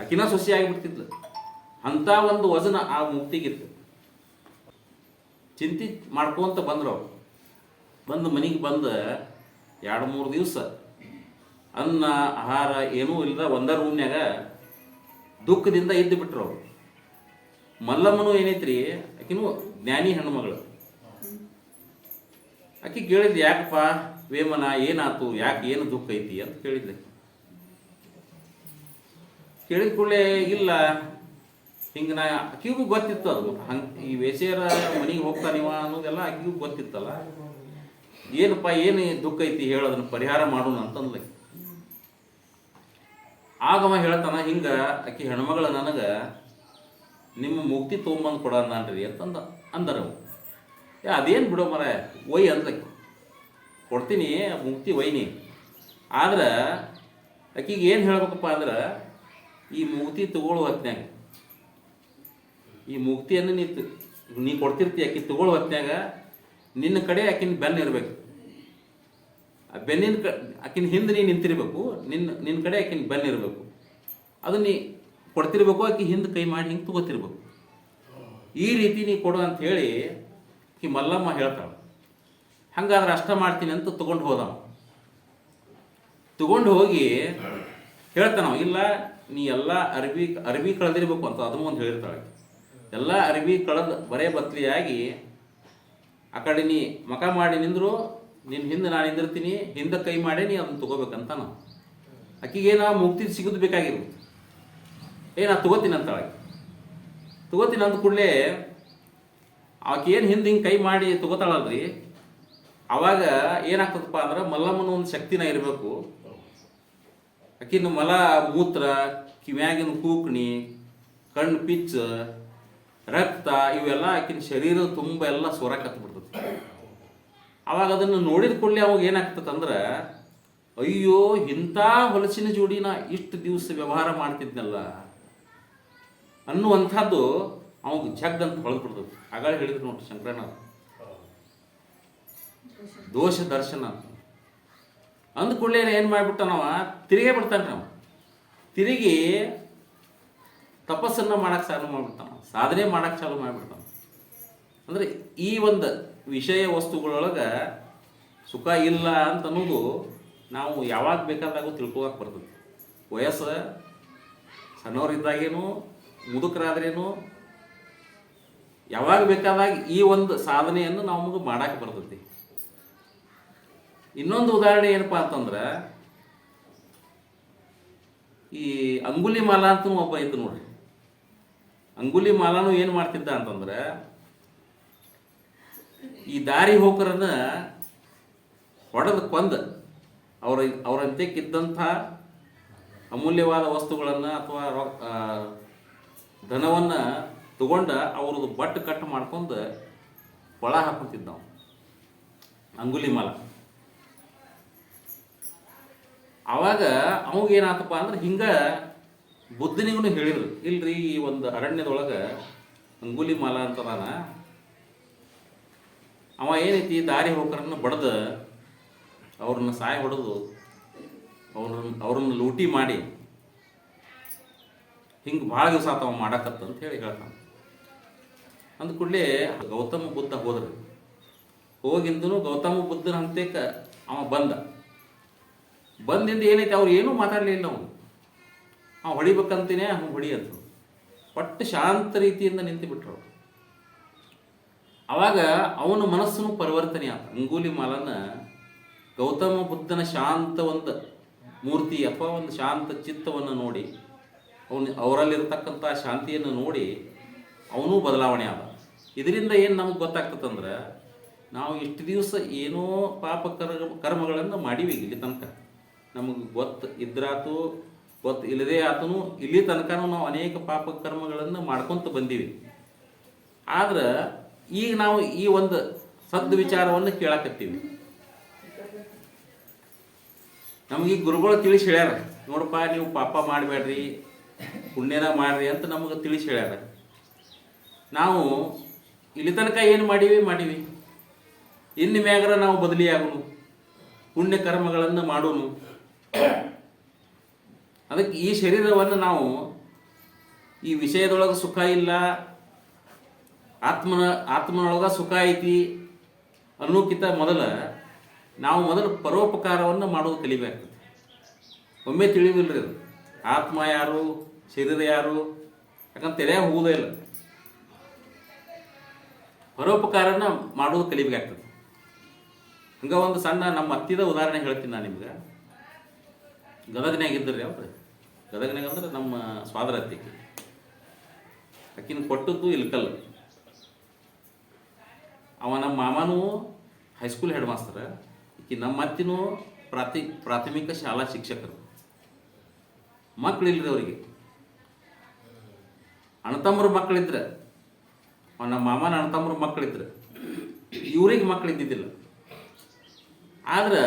[SPEAKER 1] ಆಕಿನ ಸೊಸಿ ಆಗಿಬಿಡ್ತಿದ್ಲು. ಅಂಥ ಒಂದು ವಜನ ಆ ಮುಕ್ತಿಗಿತ್ತು. ಚಿಂತೆ ಮಾಡ್ಕೊಂತ ಬಂದ್ರು ಅವ್ರು. ಬಂದು ಮನೆಗೆ ಬಂದು ಎರಡು ಮೂರು ದಿವಸ ಅನ್ನ, ಆಹಾರ ಏನೂ ಇಲ್ಲದ ಒಂದ ರೂಮ್ನ್ಯಾಗ ದುಃಖದಿಂದ ಇದ್ದು ಬಿಟ್ರು ಅವರು. ಮಲ್ಲಮ್ಮನು ಏನೈತ್ರಿ, ಆಕಿನೂ ಜ್ಞಾನಿ ಹೆಣ್ಮಗಳು. ಆಕಿ ಕೇಳಿದ್ಲು, ಯಾಕಪ್ಪ ವೇಮನ ಏನಾತು, ಯಾಕೆ ಏನು ದುಃಖ ಐತಿ? ಅಂತ ಕೇಳಿದ್ಲೆ ಕೇಳಿದ ಕೂಡಲೇ ಇಲ್ಲ. ಹಿಂಗೆ ನಾ ಆಕಿಗೂ ಗೊತ್ತಿತ್ತು ಅದು. ಹಂಗೆ ಈ ವೇಸಿಯರ ಮನೆಗೆ ಹೋಗ್ತಾನಿವ ಅನ್ನೋದೆಲ್ಲ ಆಕಿಗೂ ಗೊತ್ತಿತ್ತಲ್ಲ. ಏನಪ್ಪ, ಏನು ದುಃಖ ಐತಿ ಹೇಳೋದನ್ನ ಪರಿಹಾರ ಮಾಡೋಣ ಅಂತಂದ್ಲ ಆಗವ ಹೇಳ್ತಾನ, ಹಿಂಗೆ ಆಕಿ ಹೆಣ್ಮಗಳ ನನಗೆ ನಿಮ್ಮ ಮುಕ್ತಿ ತೊಗೊಂಬಂದು ಕೊಡ ನಾನ್ರಿ ಅಂತಂದ, ಅಂದರ ಏ, ಅದೇನು ಬಿಡೋ ಮರ ಒಯ್ ಅಂದ್ಲಕ್ಕಿ ಕೊಡ್ತೀನಿ, ಮುಕ್ತಿ ಒಯ್ನಿ ಆದ್ರೆ ಆಕಿಗೆ ಏನು ಹೇಳ್ಬೇಕಪ್ಪ ಅಂದ್ರೆ ಈ ಮುಕ್ತಿ ತಗೊಳ್ಳೋ ಹೊತ್ನ್ಯಾಗ. ಈ ಮುಕ್ತಿಯನ್ನು ನೀ ನೀ ಕೊಡ್ತಿರ್ತಿ ಆಕಿ ತಗೊಳ್ಳೋ ಹೊತ್ನ್ಯಾಗ, ನಿನ್ನ ಕಡೆ ಆಕಿನ ಬೆನ್ನ ಇರಬೇಕು. ಆ ಬೆನ್ನಿನ ಕ, ಆಕಿನ ಹಿಂದೆ ನೀ ನಿಂತಿರ್ಬೇಕು, ನಿನ್ನ ನಿನ್ನ ಕಡೆ ಆಕಿನ ಬೆನ್ನ ಇರಬೇಕು. ಅದು ನೀ ಕೊಡ್ತಿರ್ಬೇಕು ಆಕಿ ಹಿಂದೆ ಕೈ ಮಾಡಿ ಹಿಂಗೆ ತಗೋತಿರ್ಬೇಕು. ಈ ರೀತಿ ನೀ ಕೊಡು ಅಂತ ಹೇಳಿ ಆಕಿ ಮಲ್ಲಮ್ಮ ಹೇಳ್ತಾಳೆ. ಹಂಗಾದ್ರೆ ಅಷ್ಟ ಮಾಡ್ತೀನಿ ಅಂತ ತಗೊಂಡು ಹೋದವ. ತಗೊಂಡು ಹೋಗಿ ಹೇಳ್ತಾನವ ಇಲ್ಲ ನೀ ಎಲ್ಲ ಅರಬಿ ಅರಬಿ ಕಳೆದಿರ್ಬೇಕು ಅಂತ ಅದನ್ನು ಒಂದು ಹೇಳಿರ್ತಾಳೆ. ಎಲ್ಲ ಅರಬಿ ಕಳೆದು ಬರೇ ಬತ್ಲಿಯಾಗಿ, ಆ ಕಡೆ ನೀ ಮಕ ಮಾಡಿ ನಿಂದ್ರು ನಿನ್ನ ಹಿಂದೆ ನಾನು ನಿಂದಿರ್ತೀನಿ, ಹಿಂದೆ ಕೈ ಮಾಡಿ ನೀ ಅದನ್ನು ತಗೋಬೇಕಂತ ನಾವು ಏನೋ ಮುಕ್ತಿ ಸಿಗೋದು ಬೇಕಾಗಿರು ಏ, ನಾ ತಗೋತೀನಿ ಅಂತ ತಗೋತೀನಿ ಅಂದ ಕೂಡಲೇ ಆಕೆ ಏನು ಹಿಂದೆ ಹಿಂಗೆ ಕೈ ಮಾಡಿ ತಗೋತಾಳಲ್ರಿ? ಆವಾಗ ಏನಾಗ್ತದಪ್ಪ ಅಂದ್ರೆ ಮಲ್ಲಮ್ಮನ ಒಂದು ಶಕ್ತಿನ ಇರಬೇಕು. ಆಕಿನ ಮಲ ಮೂತ್ರ, ಕಿವ್ಯಾಗಿನ ಕೂಕ್ಣಿ, ಕಣ್ಣು ಪಿಚ್ಚ, ರಕ್ತ, ಇವೆಲ್ಲ ಆಕಿನ ಶರೀರ ತುಂಬ ಎಲ್ಲ ಸೊರಕತ್ತು ಬಿಡ್ತದೆ ಅವಾಗ ಅದನ್ನು ನೋಡಿದ ಕೂಡಲೇ ಅವಾಗ ಏನಾಗ್ತದಂದ್ರೆ ಅಯ್ಯೋ, ಇಂಥ ಹೊಲಸಿನ ಜೋಡಿನ ಇಷ್ಟು ದಿವಸ ವ್ಯವಹಾರ ಮಾಡ್ತಿದ್ನಲ್ಲ, ಅನ್ನುವಂಥದ್ದು ಅವಾಗ ಜಗ್ ಅಂತ ಆಗ ಹೇಳಿದ್ರು ನೋಡ್ರಿ ಶಂಕರಣ್ಣ ದೋಷ ದರ್ಶನ ಅಂದ ಕೂಡಲೇ ಏನು ಮಾಡಿಬಿಟ್ಟ ನಾವ ತಿರುಗೇ ಬಿಡ್ತಾನೆ ನಾವು ತಿರುಗಿ ತಪಸ್ಸನ್ನು ಮಾಡೋಕ್ಕೆ ಚಾಲು ಮಾಡಿಬಿಡ್ತಾನ ಸಾಧನೆ ಮಾಡೋಕ್ಕೆ ಚಾಲು ಮಾಡಿಬಿಡ್ತಾನ ಅಂದರೆ ಈ ಒಂದು ವಿಷಯ ವಸ್ತುಗಳೊಳಗೆ ಸುಖ ಇಲ್ಲ ಅಂತ ಅನ್ನೋದು ನಾವು ಯಾವಾಗ ಬೇಕಾದಾಗೂ ತಿಳ್ಕೊಳಕ್ಕೆ ಬರ್ತದೆ. ವಯಸ್ಸು ಸಣ್ಣವರಿದ್ದಾಗೇನು, ಮುದುಕರಾದ್ರೇನು, ಯಾವಾಗ ಬೇಕಾದಾಗ ಈ ಒಂದು ಸಾಧನೆಯನ್ನು ನಮಗೆ ಮಾಡಕ್ಕೆ ಬರ್ತೈತಿ ಇನ್ನೊಂದು ಉದಾಹರಣೆ ಏನಪ್ಪಾ ಅಂತಂದ್ರೆ, ಈ ಅಂಗುಲಿ ಮಾಲ ಅಂತ ಒಬ್ಬ ಇದ್ದು ನೋಡ್ರಿ. ಅಂಗುಲಿ ಮಾಲಾನು ಏನು ಮಾಡ್ತಿದ್ದ ಅಂತಂದ್ರೆ, ಈ ದಾರಿ ಹೋಕರನ್ನ ಹೊಡೆದು ಕೊಂದ ಅವರ ಅವರಂತೆಕ್ಕಿದ್ದಂಥ ಅಮೂಲ್ಯವಾದ ವಸ್ತುಗಳನ್ನು ಅಥವಾ ಧನವನ್ನು ತಗೊಂಡ ಅವ್ರದ್ದು ಬಟ್ಟು ಕಟ್ ಮಾಡ್ಕೊಂಡು ಕೊಳ ಹಾಕೊಂತಿದ್ದ ಅಂಗುಲಿ ಮಾಲ. ಅವಾಗ ಅವಾಗ ಏನಾತಪ್ಪ ಅಂದ್ರೆ ಹಿಂಗ ಬುದ್ಧನಿಗೂ ಹೇಳಿದ್ರು, ಇಲ್ರಿ ಈ ಒಂದು ಅರಣ್ಯದೊಳಗೆ ಅಂಗುಲಿ ಮಾಲ ಅಂತದಾನ. ಅವ ಏನೈತಿ, ದಾರಿ ಹೋಕರನ್ನ ಬಡ್ದು, ಅವ್ರನ್ನ ಸಾಯ ಹೊಡೆದು ಅವ್ರನ್ನ ಅವ್ರನ್ನ ಲೂಟಿ ಮಾಡಿ ಹಿಂಗೆ ಭಾಳ ದಿವಸ ಆತ ಮಾಡಕತ್ತ ಅಂತ ಹೇಳಿ ಹೇಳ್ತಾನೆ. ಅಂದ ಕೂಡಲೇ ಗೌತಮ ಬುದ್ಧ ಹೋದ್ರಿ. ಹೋಗಿಂದನು ಗೌತಮ ಬುದ್ಧನ ಹಂತೇಕ ಅವ ಬಂದ. ಬಂದಿಂದ ಏನೈತೆ, ಅವ್ರು ಏನೂ ಮಾತಾಡಲಿಲ್ಲ ಅವನು ಆ ಹೊಡಿಬೇಕಂತೀನೇ ಅವ್ನು ಅಂತ ಒಟ್ಟು ಶಾಂತ ರೀತಿಯಿಂದ ನಿಂತು ಬಿಟ್ರು ಅವಾಗ ಅವನ ಮನಸ್ಸನ್ನು ಪರಿವರ್ತನೆ ಆತ. ಅಂಗೂಲಿ ಮಾಲನ ಗೌತಮ ಬುದ್ಧನ ಶಾಂತ ಒಂದು ಮೂರ್ತಿ ಅಥವಾ ಒಂದು ಶಾಂತ ಚಿತ್ತವನ್ನು ನೋಡಿ, ಅವನು ಅವರಲ್ಲಿರ್ತಕ್ಕಂಥ ಶಾಂತಿಯನ್ನು ನೋಡಿ ಅವನೂ ಬದಲಾವಣೆ ಆದ. ಇದರಿಂದ ಏನು ನಮಗೆ ಗೊತ್ತಾಗ್ತದಂದ್ರೆ ನಾವು ಇಷ್ಟು ದಿವಸ ಏನೋ ಪಾಪ ಕರ್ಮ, ಕರ್ಮಗಳನ್ನು ಮಾಡೀವಿ ಇಲ್ಲಿ ತನಕ. ನಮಗೆ ಗೊತ್ತು ಇದ್ರಾತು, ಗೊತ್ತು ಇಲ್ಲದೇ ಆತನು ಇಲ್ಲಿ ತನಕನೂ ನಾವು ಅನೇಕ ಪಾಪ ಕರ್ಮಗಳನ್ನು ಮಾಡ್ಕೊತ ಬಂದೀವಿ. ಆದ್ರೆ ಈಗ ನಾವು ಈ ಒಂದು ಸದ್ ವಿಚಾರವನ್ನು ಕೇಳಕತ್ತೀವಿ. ನಮಗೆ ಈ ಗುರುಗಳು ತಿಳಿಸಿ ಹೇಳ್ಯಾರ, ನೋಡಪ್ಪ ನೀವು ಪಾಪ ಮಾಡಬೇಡ್ರಿ ಪುಣ್ಯನ ಮಾಡ್ರಿ ಅಂತ ನಮಗೆ ತಿಳಿಸಿ ಹೇಳ್ಯಾರ. ನಾವು ಇಲ್ಲಿ ತನಕ ಏನು ಮಾಡೀವಿ? ಮಾಡೀವಿ. ಇನ್ನು ಮ್ಯಾಗ್ರ ನಾವು ಬದಲಿ ಆಗೋನು ಪುಣ್ಯ ಕರ್ಮಗಳನ್ನು ಮಾಡೋನು. ಅದಕ್ಕೆ ಈ ಶರೀರವನ್ನು ನಾವು ಈ ವಿಷಯದೊಳಗೆ ಸುಖ ಇಲ್ಲ, ಆತ್ಮನ, ಆತ್ಮನೊಳಗೆ ಸುಖ ಐತಿ ಅನ್ನೋಕ್ಕಿಂತ ಮೊದಲ ನಾವು ಮೊದಲು ಪರೋಪಕಾರವನ್ನು ಮಾಡೋದು ಕಲಿಬೇಕಾಗ್ತದೆ. ಒಮ್ಮೆ ತಿಳಿದಿಲ್ರಿ ಅದು. ಆತ್ಮ ಯಾರು, ಶರೀರ ಯಾರು ಯಾಕಂದ್ರೆ ತೆರೆ ಹೋಗೋದೇ ಇಲ್ಲ. ಪರೋಪಕಾರನ ಮಾಡುವುದು ಕಲಿಬೇಕಾಗ್ತದೆ. ಹಂಗ ಒಂದು ಸಣ್ಣ ನಮ್ಮ ಅತ್ತಿದ ಉದಾಹರಣೆ ಹೇಳ್ತೀನಿ ನಾನು ನಿಮ್ಗೆ. ಗದಗನ್ಯಾಗ ರೀ ಅವ್ರು? ಗದಗನ್ಯಾಗ ಅಂದ್ರೆ ನಮ್ಮ ಸ್ವಾದರ ಅತ್ತಿಗೆ ಅಕ್ಕಿನ ಕೊಟ್ಟದ್ದು ಇಲ್ಕಲ್ಲ ಅವ ನಮ್ಮ ಮಾಮನೂ ಹೈಸ್ಕೂಲ್ ಹೆಡ್ ಮಾಸ್ತರ ಈಕಿ ನಮ್ಮ ಅತ್ತಿನೂ ಪ್ರಾತಿ, ಪ್ರಾಥಮಿಕ ಶಾಲಾ ಶಿಕ್ಷಕರು. ಮಕ್ಕಳಿಲ್ಲರಿ ಅವರಿಗೆ. ಅಣ್ಣತಮ್ಮರು ಮಕ್ಕಳಿದ್ರೆ ನಮ್ಮ ಮಾಮನ ಅಣ್ಣತಮ್ಮರು ಮಕ್ಕಳಿದ್ರೆ ಇವ್ರಿಗೆ ಮಕ್ಕಳು ಇದ್ದಿದ್ದಿಲ್ಲ ಆದ್ರೆ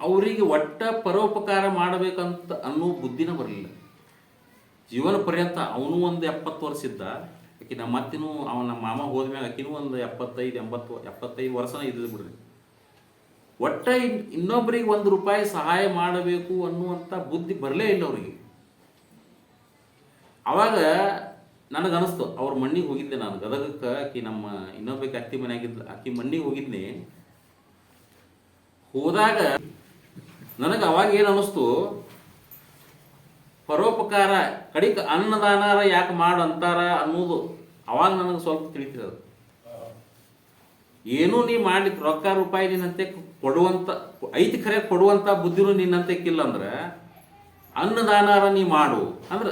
[SPEAKER 1] ಅವರಿಗೆ ಒಟ್ಟ ಪರೋಪಕಾರ ಮಾಡಬೇಕಂತ ಅನ್ನೋ ಬುದ್ಧಿನ ಬರಲಿಲ್ಲ. ಜೀವನ ಪರ್ಯಂತ ಅವನು ಒಂದು ಎಪ್ಪತ್ತು ವರ್ಷ ಇದ್ದ, ಆಕೆ ನಮ್ಮ ಅತ್ತಿನೂ, ಅವನ ನಮ್ಮ ಮಾಮ ಹೋದ್ಮ್ಯಾಗ ಆಕಿನೂ ಒಂದು ಎಪ್ಪತ್ತೈದು, ಎಂಬತ್ತು, ಎಪ್ಪತ್ತೈದು ವರ್ಷನ ಇದ್ದು ಬಿಡ್ರಿ. ಒಟ್ಟ ಇನ್- ಇನ್ನೊಬ್ಬರಿಗೆ ಒಂದು ರೂಪಾಯಿ ಸಹಾಯ ಮಾಡಬೇಕು ಅನ್ನುವಂಥ ಬುದ್ಧಿ ಬರಲೇ ಇಲ್ಲ ಅವರಿಗೆ. ಅವಾಗ ನನಗನ್ನಿಸ್ತು ಅವ್ರ ಮಣ್ಣಿಗೆ ಹೋಗಿದ್ದೆ ನಾನು. ಗದಗಕ್ಕೆ ಆಕಿ ನಮ್ಮ ಇನ್ನೊಬ್ಬಕ್ಕೆ ಅತ್ತಿ ಮನೆಯಾಗಿದ್ದ, ಆಕಿ ಮಣ್ಣಿಗೆ ಹೋಗಿದ್ದೆ ಹೋದಾಗ ನನಗೆ ಅವಾಗ ಏನು ಅನ್ನಿಸ್ತು ಪರೋಪಕಾರ ಕಡಿಕ ಅನ್ನದಾನಾರ ಯಾಕೆ ಮಾಡು ಅಂತಾರ ಅನ್ನೋದು ಅವಾಗ ನನಗೆ ಸ್ವಲ್ಪ ತಿಳಿತಿರೋದು ಏನೂ ನೀ ಮಾಡ್ಲಿಕ್ಕೆ ರೊಕ್ಕ ರೂಪಾಯಿ ನಿನ್ನಂತೆ ಕೊಡುವಂತ ಐತಿ ಖರೆ ಕೊಡುವಂತ ಬುದ್ಧಿನೂ ನಿನ್ನಂತೆ ಅಂದ್ರೆ ಅನ್ನದಾನಾರ ನೀ ಮಾಡು. ಅಂದ್ರೆ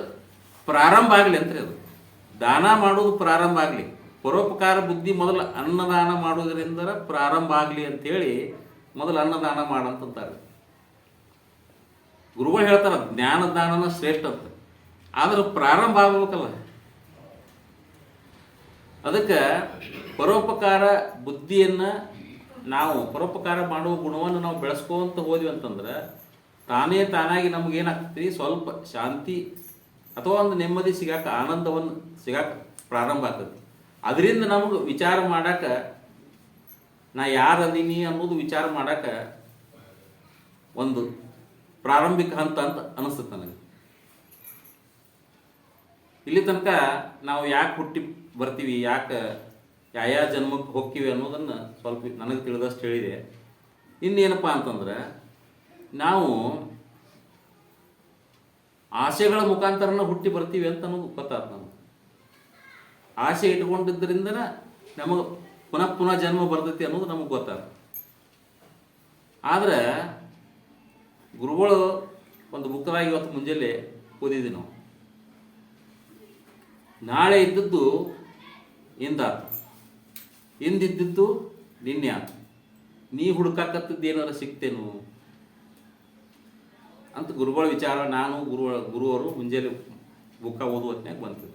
[SPEAKER 1] ಪ್ರಾರಂಭ ಆಗಲಿ ಅಂತ್ರಿ ಅದು. ದಾನ ಮಾಡೋದು ಪ್ರಾರಂಭ ಆಗಲಿ. ಪರೋಪಕಾರ ಬುದ್ಧಿ ಮೊದಲು ಅನ್ನದಾನ ಮಾಡೋದ್ರಿಂದ ಪ್ರಾರಂಭ ಆಗಲಿ ಅಂತೇಳಿ ಮೊದಲು ಅನ್ನದಾನ ಮಾಡಂತಾರೆ ಗುರುಗಳು ಹೇಳ್ತಾರ, ಜ್ಞಾನದಾನನ ಶ್ರೇಷ್ಠ ಅಂತ. ಆದ್ರೆ ಪ್ರಾರಂಭ ಆಗ್ಬೇಕಲ್ಲ. ಅದಕ್ಕೆ ಪರೋಪಕಾರ ಬುದ್ಧಿಯನ್ನು ನಾವು, ಪರೋಪಕಾರ ಮಾಡುವ ಗುಣವನ್ನು ನಾವು ಬೆಳೆಸ್ಕೊಂತ ಹೋದ್ವಿ ಅಂತಂದ್ರೆ, ತಾನೇ ತಾನಾಗಿ ನಮಗೇನಾಗ್ತೀವಿ ಸ್ವಲ್ಪ ಶಾಂತಿ ಅಥವಾ ಒಂದು ನೆಮ್ಮದಿ ಸಿಗಾಕ, ಆನಂದವನ್ನು ಸಿಗಾಕ ಪ್ರಾರಂಭ ಆಗ್ತದೆ ಅದರಿಂದ ನಮಗೆ ವಿಚಾರ ಮಾಡಾಕ, ನಾ ಯಾರು ಅದೀನಿ ಅನ್ನೋದು ವಿಚಾರ ಮಾಡಾಕ ಒಂದು ಪ್ರಾರಂಭಿಕ ಹಂತ ಅಂತ ಅನಿಸ್ತದೆ ನನಗೆ. ಇಲ್ಲಿ ತನಕ ನಾವು ಯಾಕೆ ಹುಟ್ಟಿ ಬರ್ತೀವಿ, ಯಾಕೆ ಯಾವ ಜನ್ಮಕ್ಕೆ ಹೋಗ್ತೀವಿ ಅನ್ನೋದನ್ನು ಸ್ವಲ್ಪ ನನಗೆ ತಿಳಿದಷ್ಟು ಹೇಳಿದೆ. ಇನ್ನೇನಪ್ಪ ಅಂತಂದ್ರೆ, ನಾವು ಆಸೆಗಳ ಮುಖಾಂತರನ ಹುಟ್ಟಿ ಬರ್ತೀವಿ ಅಂತ ನಮಗೆ ಗೊತ್ತಾಯ್ತು ನಮಗೆ. ಆಸೆ ಇಟ್ಕೊಂಡಿದ್ದರಿಂದ ನಮಗೆ ಪುನಃ ಪುನಃ ಜನ್ಮ ಬರ್ತೈತಿ ಅನ್ನೋದು ನಮಗೆ ಗೊತ್ತಾಯ್ತು ಆದ್ರೆ ಗುರುಗಳು ಒಂದು ಬುಕ್ದಾಗ ಇವತ್ತು ಮುಂಜಾನೆ ಓದಿದ್ವಿ ನಾವು. ನಾಳೆ ಇದ್ದದ್ದು ಇಂದಾತು ಇಂದಿದ್ದದ್ದು ನಿನ್ನೆ ಆತು? ನೀ ಹುಡುಕಾಕತ್ತದ್ದು ಏನಾರ ಸಿಗ್ತೇನು ಅಂತ ಗುರುಗಳ ವಿಚಾರ ನಾನು ಗುರು ಗುರುವರು ಮುಂಜಾನೆ ಬುಕ್ಕ ಓದುವ ಹೊತ್ತಿನಾಗ ಬಂತು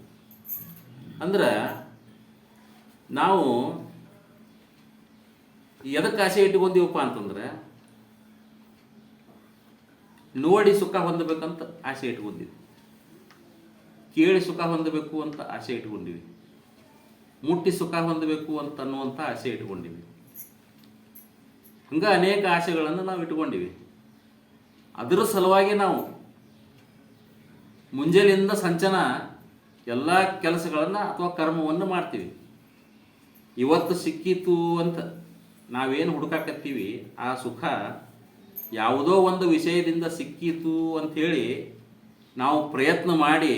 [SPEAKER 1] ಅಂದ್ರೆ ನಾವು ಎದಕ್ಕೆ ಆಸೆ ಇಟ್ಕೊಂಡೀವಪ್ಪ ಅಂತಂದ್ರೆ ನೋಡಿ ಸುಖ ಹೊಂದಬೇಕಂತ ಆಸೆ ಇಟ್ಕೊಂಡಿದ್ವಿ. ಕೇಳಿ ಸುಖ ಹೊಂದಬೇಕು ಅಂತ ಆಸೆ ಇಟ್ಕೊಂಡಿವಿ ಮುಟ್ಟಿ ಸುಖ ಹೊಂದಬೇಕು ಅಂತ ಅನ್ನುವಂಥ ಆಸೆ ಇಟ್ಕೊಂಡಿವಿ ಹಂಗೆ ಅನೇಕ ಆಸೆಗಳನ್ನು ನಾವು ಇಟ್ಕೊಂಡಿವಿ ಅದರ ಸಲುವಾಗಿ ನಾವು ಮುಂಜಾನೆಯಿಂದ ಸಂಚನ ಎಲ್ಲ ಕೆಲಸಗಳನ್ನು ಅಥವಾ ಕರ್ಮವನ್ನು ಮಾಡ್ತೀವಿ. ಇವತ್ತು ಸಿಕ್ಕಿತು ಅಂತ ನಾವೇನು ಹುಡುಕಾಕತ್ತೀವಿ, ಆ ಸುಖ ಯಾವುದೋ ಒಂದು ವಿಷಯದಿಂದ ಸಿಕ್ಕಿತು ಅಂಥೇಳಿ ನಾವು ಪ್ರಯತ್ನ ಮಾಡಿ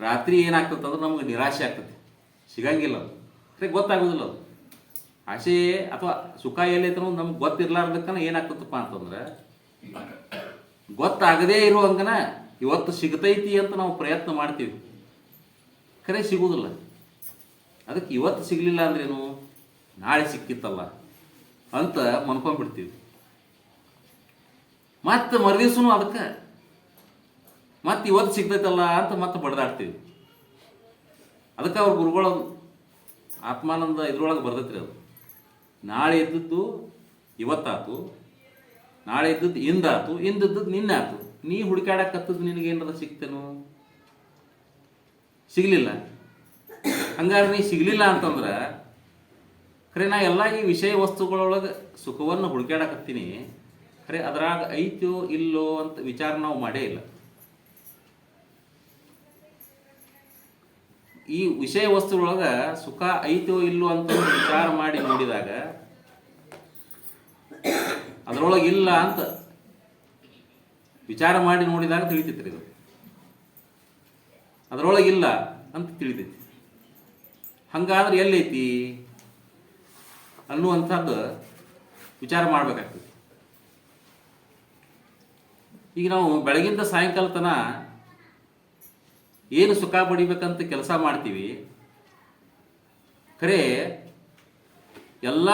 [SPEAKER 1] ರಾತ್ರಿ ಏನಾಗ್ತದೆ ಅಂದ್ರೆ ನಮಗೆ ನಿರಾಶೆ ಆಗ್ತದೆ. ಸಿಗಂಗಿಲ್ಲ ಅದು. ಅದೇ ಗೊತ್ತಾಗೋದಿಲ್ಲ ಅದು. ಆಸೆ ಅಥವಾ ಸುಖ ಎಲ್ಲೈತೆ ಅನ್ನೋದು ನಮ್ಗೆ ಗೊತ್ತಿರ್ಲಾರ್ದಕ್ಕನ ಏನಾಗ್ತದಪ್ಪ ಅಂತಂದ್ರೆ ಗೊತ್ತಾಗದೇ ಇರುವಂಗನ ಇವತ್ತು ಸಿಗತೈತಿ ಅಂತ ನಾವು ಪ್ರಯತ್ನ ಮಾಡ್ತೀವಿ. ಖರೆ ಸಿಗುವುದಿಲ್ಲ ಅದಕ್ಕೆ ಇವತ್ತು ಸಿಗಲಿಲ್ಲ ಅಂದ್ರೇನು? ನಾಳೆ ಸಿಕ್ಕಿತ್ತಲ್ಲ ಅಂತ ಮನ್ಕೊಂಡ್ಬಿಡ್ತೀವಿ. ಮತ್ತೆ ಮರುದಿವ್ಸನು ಅದಕ್ಕೆ. ಮತ್ತೆ ಇವತ್ತು ಸಿಗ್ತೈತಲ್ಲ ಅಂತ ಮತ್ತೆ ಬಡ್ದಾಡ್ತೀವಿ. ಅದಕ್ಕೆ ಅವ್ರ ಗುರುಗಳು ಆತ್ಮಾನಂದ ಇದ್ರೊಳಗೆ ಬರ್ತೈತ್ರಿ ಅದು. ನಾಳೆ ಇದ್ದದ್ದು ಇವತ್ತಾತು, ನಾಳೆ ಇದ್ದದ್ದು ಇಂದಾತು ಇಂದದ್ದು ನಿನ್ನೆ ಆತು ನೀ ಹುಡುಕಾಡಕತ್ತದ್ದು ನಿನಗೇನಾರ ಸಿಗ್ತೇನು? ಸಿಗಲಿಲ್ಲ. ಹಂಗಾರೆ ನೀ ಸಿಗಲಿಲ್ಲ ಅಂತಂದ್ರೆ ಖರೆ ನಾ ಎಲ್ಲ ಈ ವಿಷಯ ವಸ್ತುಗಳೊಳಗೆ ಸುಖವನ್ನು ಹುಡುಕಾಡಕತ್ತೀನಿ ಖರೆ ಅದ್ರಾಗ ಐತೋ ಇಲ್ಲೋ ಅಂತ ವಿಚಾರ ನಾವು ಮಾಡೇ ಇಲ್ಲ. ಈ ವಿಷಯ ವಸ್ತುಗಳೊಳಗ ಸುಖ ಐತೋ ಇಲ್ಲೋ ಅಂತ ವಿಚಾರ ಮಾಡಿ ನೋಡಿದಾಗ, ಅದರೊಳಗೆ ಇಲ್ಲ ಅಂತ ವಿಚಾರ ಮಾಡಿ ನೋಡಿದಾಗ ತಿಳಿತೈತ್ರಿ ಇದು. ಅದರೊಳಗೆ ಇಲ್ಲ ಅಂತ ತಿಳಿತೈತಿ. ಹಂಗಾದ್ರೆ ಎಲ್ಲೈತಿ ಅನ್ನುವಂಥದ್ದು ವಿಚಾರ ಮಾಡ್ಬೇಕಾಗ್ತದೆ ಈಗ ನಾವು ಬೆಳಗಿಂದ ಸಾಯಂಕಾಲ ತನ ಏನು ಸುಖ ಪಡಿಬೇಕಂತ ಕೆಲಸ ಮಾಡ್ತೀವಿ. ಖರೆ, ಎಲ್ಲ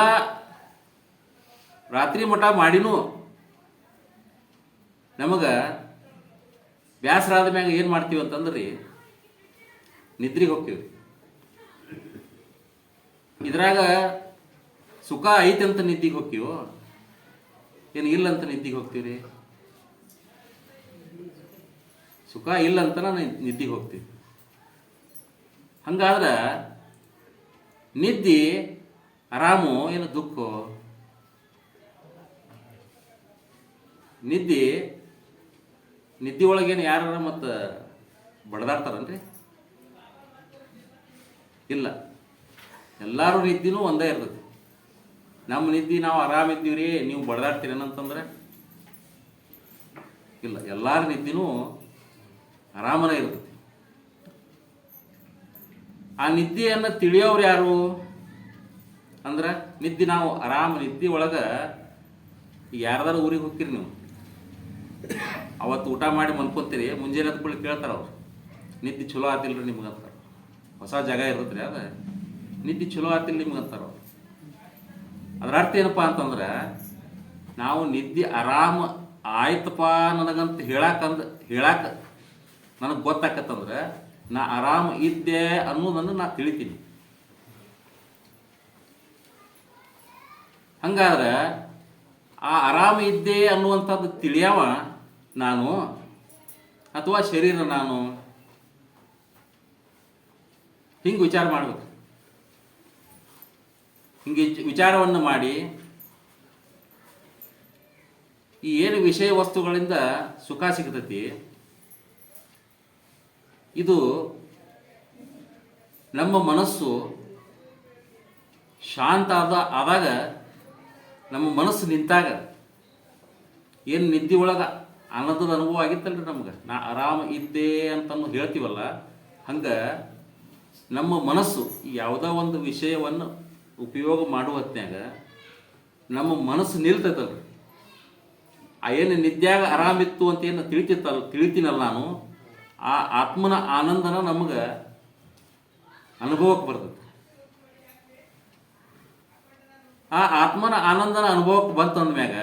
[SPEAKER 1] ರಾತ್ರಿ ಮಠ ಮಾಡಿನೂ ನಮಗೆ ಬ್ಯಾಸರಾದ ಮ್ಯಾಗ ಏನು ಮಾಡ್ತೀವಿ ಅಂತಂದ್ರೆ, ನಿದ್ರಿಗೆ ಹೋಗ್ತೀವಿ. ಇದ್ರಾಗ ಸುಖ ಐತೆ ಅಂತ ನಿದ್ದಿಗೆ ಹೋಗ್ತೀವೋ? ಏನು ಇಲ್ಲ ಅಂತ ನಿದ್ದಿಗೆ ಹೋಗ್ತೀವಿ ಸುಖ ಇಲ್ಲ ಅಂತ ನಾನು ನಿದ್ದೆಗೆ ಹೋಗ್ತೀನಿ. ಹಂಗಾದ್ರೆ ನಿದ್ದೆ, ಆರಾಮು ಏನು ದುಃಖ? ನಿದ್ದೆ ನಿದ್ದೆ ಒಳಗೇನು ಯಾರು ಮತ್ತು ಬಡ್ದಾಡ್ತಾರನ್ರಿ? ಇಲ್ಲ. ಎಲ್ಲರೂ ನಿದ್ದಿನೂ ಒಂದೇ ಇರ್ತದೆ. ನಮ್ಮ ನಿದ್ದೆ ನಾವು ಆರಾಮಿದ್ದೀವಿ ರೀ ನೀವು ಬಡದಾಡ್ತೀರೇನಂತಂದ್ರೆ? ಇಲ್ಲ. ಎಲ್ಲರ ನಿದ್ದಿನೂ ಆರಾಮನೇ ಇರ್ತೈತಿ. ಆ ನಿದ್ದೆಯನ್ನು ತಿಳಿಯೋರು ಯಾರು? ಅಂದ್ರೆ ನಿದ್ದೆ ನಾವು ಆರಾಮ ನಿದ್ದೆ ಒಳಗೆ ಯಾರದಾರು ಊರಿಗೆ ಹೋಗ್ತೀರಿ ನೀವು? ಅವತ್ತು ಊಟ ಮಾಡಿ ಮಲ್ಕೊತೀರಿ, ಮುಂಜಾನೆ ಅದ್ಕೊಳ್ಳಿ ಕೇಳ್ತಾರೆ ಅವ್ರು. ನಿದ್ದೆ ಚಲೋ ಆತಿಲ್ರಿ ನಿಮ್ಗೆ ಅಂತಾರೆ. ಹೊಸ ಜಾಗ ಇರುತ್ತೆ ಅದು. ನಿದ್ದೆ ಚಲೋ ಆತಿಲ್ಲ ನಿಮ್ಗೆ ಅಂತಾರೆ ಅವ್ರು. ಅದರ ಅರ್ಥ ಏನಪ್ಪ ಅಂತಂದ್ರೆ ನಾವು ನಿದ್ದೆ ಆರಾಮ ಆಯ್ತಪ್ಪ ನನಗಂತ ಹೇಳಕ್ಕಂದು ಹೇಳಾಕ ನನಗೆ ಗೊತ್ತಾಕತ್ತಂದ್ರೆ, ನಾ ಆರಾಮ ಇದ್ದೆ ಅನ್ನೋದನ್ನು ನಾ ತಿಳಿತೀನಿ. ಹಂಗಾದ್ರೆ, ಆ ಆರಾಮ ಇದ್ದೆ ಅನ್ನುವಂಥದ್ದು ತಿಳಿಯವ ನಾನು ಅಥವಾ ಶರೀರ ನಾನು? ಹಿಂಗೆ ವಿಚಾರ ಮಾಡಬೇಕು. ಹಿಂಗೆ ವಿಚಾರವನ್ನು ಮಾಡಿ. ಈ ಏನು ವಿಷಯ ವಸ್ತುಗಳಿಂದ ಸುಖ ಸಿಗ್ತೈತಿ? ಇದು ನಮ್ಮ ಮನಸ್ಸು ಶಾಂತ ಆದ ಆದಾಗ ನಮ್ಮ ಮನಸ್ಸು ನಿಂತಾಗ ಏನು ನಿದ್ದೆ ಒಳಗೆ ಆನಂದದ ಅನುಭವ ಆಗಿತ್ತಲ್ರಿ ನಮ್ಗೆ. ನಾ ಆರಾಮ ಇದ್ದೆ ಅಂತಂದು ಹೇಳ್ತೀವಲ್ಲ, ಹಂಗೆ ನಮ್ಮ ಮನಸ್ಸು ಯಾವುದೋ ಒಂದು ವಿಷಯವನ್ನು ಉಪಯೋಗ ಮಾಡುವ ನಮ್ಮ ಮನಸ್ಸು ನಿಲ್ತೈತಲ್ರಿ. ಆ ಏನು ನಿದ್ಯಾಗ ಆರಾಮಿತ್ತು ಅಂತ ಏನು ತಿಳಿತಿತ್ತಲ್ಲ ತಿಳಿತೀನಲ್ಲ ನಾನು. ಆ ಆತ್ಮನ ಆನಂದನ ನಮಗೆ ಅನುಭವಕ್ಕೆ ಬರ್ತದೆ. ಆ ಆತ್ಮನ ಆನಂದನ ಅನುಭವಕ್ಕೆ ಬಂತು ಅಂದ್ಮ್ಯಾಗ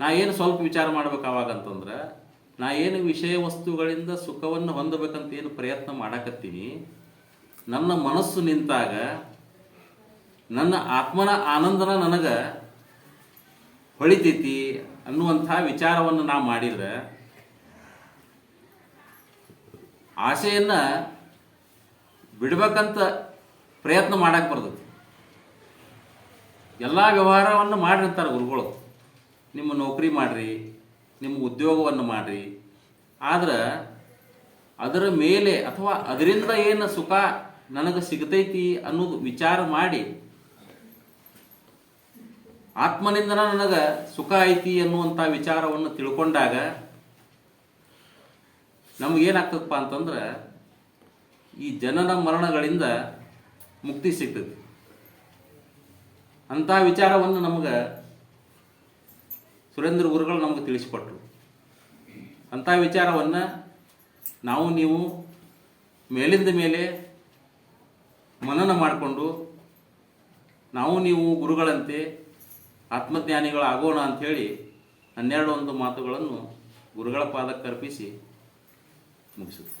[SPEAKER 1] ನಾ ಏನು ಸ್ವಲ್ಪ ವಿಚಾರ ಮಾಡ್ಬೇಕು ಅವಾಗ ಅಂತಂದ್ರೆ, ನಾ ಏನು ವಿಷಯ ವಸ್ತುಗಳಿಂದ ಸುಖವನ್ನು ಹೊಂದಬೇಕಂತ ಏನು ಪ್ರಯತ್ನ ಮಾಡಕತ್ತೀನಿ, ನನ್ನ ಮನಸ್ಸು ನಿಂತಾಗ, ನನ್ನ ಆತ್ಮನ ಆನಂದನ ನನಗೆ ಹೊಳಿತೈತಿ ಅನ್ನುವಂಥ ವಿಚಾರವನ್ನು ನಾ ಮಾಡಿದ್ರೆ ಆಸೆಯನ್ನು ಬಿಡ್ಬೇಕಂತ ಪ್ರಯತ್ನ ಮಾಡಕ್ಕೆ ಬರ್ತೈತಿ. ಎಲ್ಲ ವ್ಯವಹಾರವನ್ನು ಮಾಡಿರ್ತಾರೆ ಗುರುಗಳು. ನಿಮ್ಮ ನೌಕರಿ ಮಾಡಿರಿ, ನಿಮ್ಮ ಉದ್ಯೋಗವನ್ನು ಮಾಡಿರಿ. ಆದ್ರೆ ಅದರ ಮೇಲೆ ಅಥವಾ ಅದರಿಂದ ಏನು ಸುಖ ನನಗೆ ಸಿಗತೈತಿ ಅನ್ನೋದು ವಿಚಾರ ಮಾಡಿ ಆತ್ಮನಿಂದನ ನನಗೆ ಸುಖ ಐತಿ ಅನ್ನುವಂಥ ವಿಚಾರವನ್ನು ತಿಳ್ಕೊಂಡಾಗ ನಮಗೇನಾಗ್ತದಪ್ಪ ಅಂತಂದ್ರೆ ಈ ಜನನ ಮರಣಗಳಿಂದ ಮುಕ್ತಿ ಸಿಗ್ತದೆ. ಅಂಥ ವಿಚಾರವನ್ನು ನಮಗೆ ಸುರೇಂದ್ರ ಗುರುಗಳು ನಮಗೆ ತಿಳಿಸಿಕೊಟ್ರು. ಅಂಥ ವಿಚಾರವನ್ನು ನಾವು ನೀವು ಮೇಲಿಂದ ಮೇಲೆ ಮನನ ಮಾಡಿಕೊಂಡು ನಾವು ನೀವು ಗುರುಗಳಂತೆ ಆತ್ಮಜ್ಞಾನಿಗಳಾಗೋಣ ಅಂಥೇಳಿ ಹನ್ನೆರಡು ಒಂದು ಮಾತುಗಳನ್ನು ಗುರುಗಳ ಪಾದಕ್ಕೆ ಅರ್ಪಿಸಿ ಮುಗಿಸುತ್ತೆ.